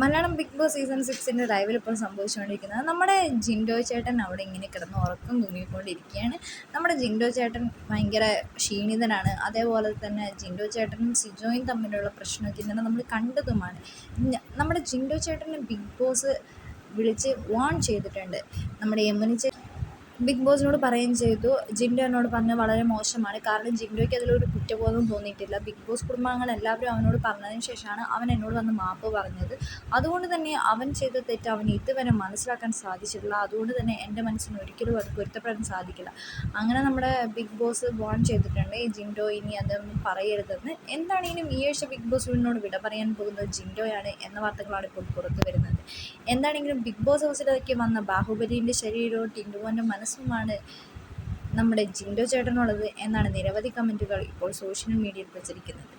Malayalam big boss season സിക്സിന്റെ ലൈവിൽ ഇപ്പോൾ സംഭവിച്ചുകൊണ്ടിരിക്കുന്നത്. നമ്മുടെ ജിൻഡോ ചേട്ടൻ അവിടെ ഇങ്ങനെ കിടന്ന് ഉറക്കം തൂങ്ങിക്കൊണ്ടിരിക്കുകയാണ്. നമ്മുടെ ജിൻഡോ ചേട്ടൻ ഭയങ്കര ക്ഷീണിതനാണ്. അതേപോലെ തന്നെ ജിൻഡോ ചേട്ടനും സിജോയും തമ്മിലുള്ള പ്രശ്നമൊക്കെ ഇന്നലെ നമ്മൾ കണ്ടതുമാണ്. നമ്മുടെ ജിൻഡോ ചേട്ടനെ ബിഗ് ബോസ് വിളിച്ച് വാൺ ചെയ്തിട്ടുണ്ട്. നമ്മുടെ യമുനി ചേ ബിഗ് ബോസിനോട് പറയുകയും ചെയ്തു. ജിൻഡോ എന്നോട് പറഞ്ഞത് വളരെ മോശമാണ്. കാരണം ജിൻഡോയ്ക്ക് അതിലൊരു കുറ്റബോധം തോന്നിയിട്ടില്ല. ബിഗ് ബോസ് കുടുംബാംഗങ്ങൾ എല്ലാവരും അവനോട് പറഞ്ഞതിന് ശേഷമാണ് അവൻ എന്നോട് വന്ന് മാപ്പ് പറഞ്ഞത്. അതുകൊണ്ട് തന്നെ അവൻ ചെയ്ത തെറ്റ് അവൻ ഇതുവരെ മനസ്സിലാക്കാൻ സാധിച്ചിട്ടില്ല. അതുകൊണ്ട് തന്നെ എന്റെ മനസ്സിന് ഒരിക്കലും അത് പൊരുത്തപ്പെടാൻ സാധിക്കില്ല. അങ്ങനെ നമ്മുടെ ബിഗ് ബോസ് വാൺ ചെയ്തിട്ടുണ്ട്. ഈ ജിൻഡോ ഇനി അതൊന്നും പറയരുതെന്ന്. എന്താണെങ്കിലും ഈ ആഴ്ച ബിഗ് ബോസിനോട് വിട പറയാൻ പോകുന്നത് ജിൻഡോയാണ് എന്ന വാർത്തകളാണ് ഇപ്പോൾ പുറത്തു വരുന്നത് എന്താണെങ്കിലും ബിഗ് ബോസ് ഹൗസിലേക്ക് വന്ന ബാഹുബലിന്റെ ശരീരവും ടിൻഡുമോന്റെ മനസ്സുമാണ് നമ്മുടെ ജിൻഡോ ചേട്ടനുള്ളത് എന്നാണ് നിരവധി കമന്റുകൾ ഇപ്പോൾ സോഷ്യൽ മീഡിയയിൽ പ്രചരിക്കുന്നത്.